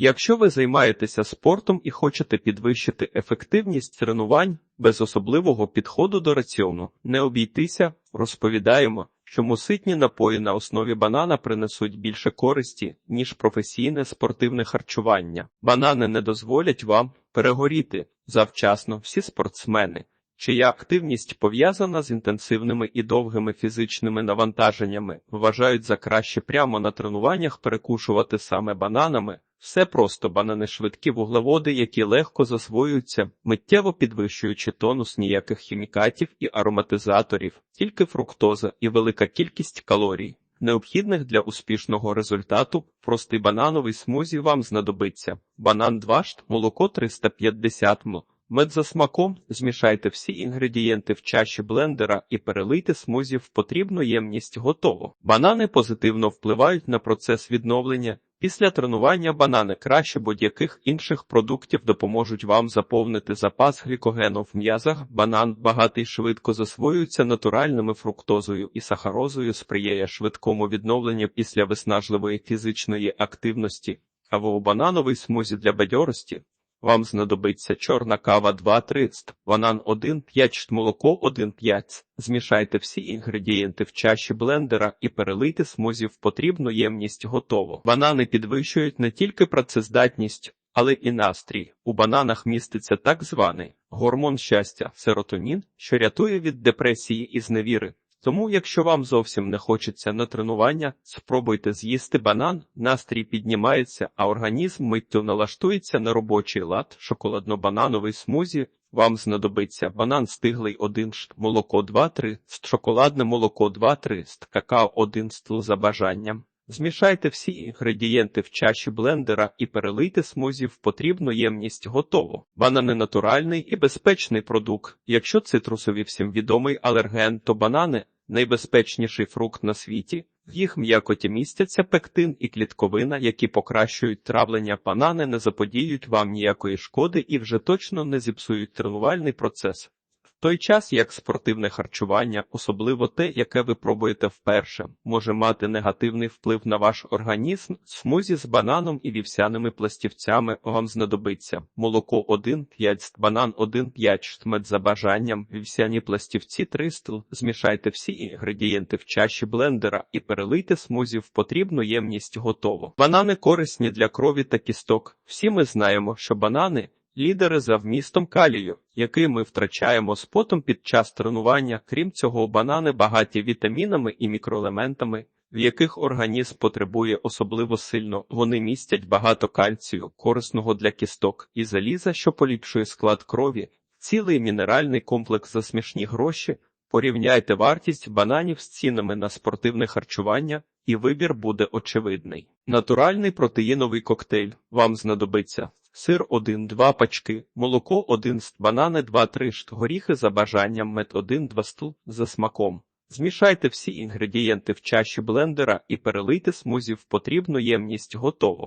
Якщо ви займаєтеся спортом і хочете підвищити ефективність тренувань без особливого підходу до раціону, не обійтися, розповідаємо, чому ситні напої на основі банана принесуть більше користі, ніж професійне спортивне харчування. Банани не дозволять вам перегоріти завчасно всі спортсмени. Чия активність пов'язана з інтенсивними і довгими фізичними навантаженнями, вважають за краще прямо на тренуваннях перекушувати саме бананами. Все просто банани швидкі вуглеводи, які легко засвоюються, миттєво підвищуючи тонус ніяких хімікатів і ароматизаторів, тільки фруктоза і велика кількість калорій. Необхідних для успішного результату простий банановий смузі вам знадобиться. Банан 2 шт, молоко 350 мл. Мед за смаком змішайте всі інгредієнти в чаші блендера і перелийте смузі в потрібну ємність готово. Банани позитивно впливають на процес відновлення. Після тренування банани краще будь-яких інших продуктів допоможуть вам заповнити запас глікогену в м'язах. Банан багатий швидко засвоюється натуральними фруктозою і сахарозою, сприяє швидкому відновленню після виснажливої фізичної активності. Кавово-банановий смузі для бадьорості вам знадобиться чорна кава 2-3 ст, банан 1-5 молоко 1-5. Змішайте всі інгредієнти в чаші блендера і перелийте смузі в потрібну ємність готово. Банани підвищують не тільки працездатність, але і настрій. У бананах міститься так званий гормон щастя, серотонін, що рятує від депресії і зневіри. Тому, якщо вам зовсім не хочеться на тренування, спробуйте з'їсти банан, настрій піднімається, а організм миттю налаштується на робочий лад, шоколадно-банановий смузі. Вам знадобиться банан стиглий 1 шт, молоко 2-3, шоколадне молоко 2-3, какао 1 стл за бажанням. Змішайте всі інгредієнти в чаші блендера і перелийте смузі в потрібну ємність готово. Банани натуральний і безпечний продукт. Якщо цитрусові всім відомий алерген, то банани найбезпечніший фрукт на світі. В їх м'якоті містяться пектин і клітковина, які покращують травлення банани, не заподіють вам ніякої шкоди і вже точно не зіпсують тренувальний процес. Той час як спортивне харчування, особливо те, яке ви пробуєте вперше, може мати негативний вплив на ваш організм, смузі з бананом і вівсяними пластівцями вам знадобиться молоко 1-5, банан 1-5 мед за бажанням, вівсяні пластівці 3 стл. Змішайте всі інгредієнти в чаші блендера і перелийте смузі в потрібну ємність готово. Банани корисні для крові та кісток. Всі ми знаємо, що банани лідери за вмістом калію, який ми втрачаємо з потом під час тренування. Крім цього, банани багаті вітамінами і мікроелементами, в яких організм потребує особливо сильно. Вони містять багато кальцію, корисного для кісток і заліза, що поліпшує склад крові, цілий мінеральний комплекс за смішні гроші. Порівняйте вартість бананів з цінами на спортивне харчування, і вибір буде очевидний. Натуральний протеїновий коктейль вам знадобиться сир 1-2 пачки, молоко 1 ст, банани 2-3 шт, горіхи за бажанням, мед 1-2 стул за смаком. Змішайте всі інгредієнти в чаші блендера і перелийте смузі в потрібну ємність готово.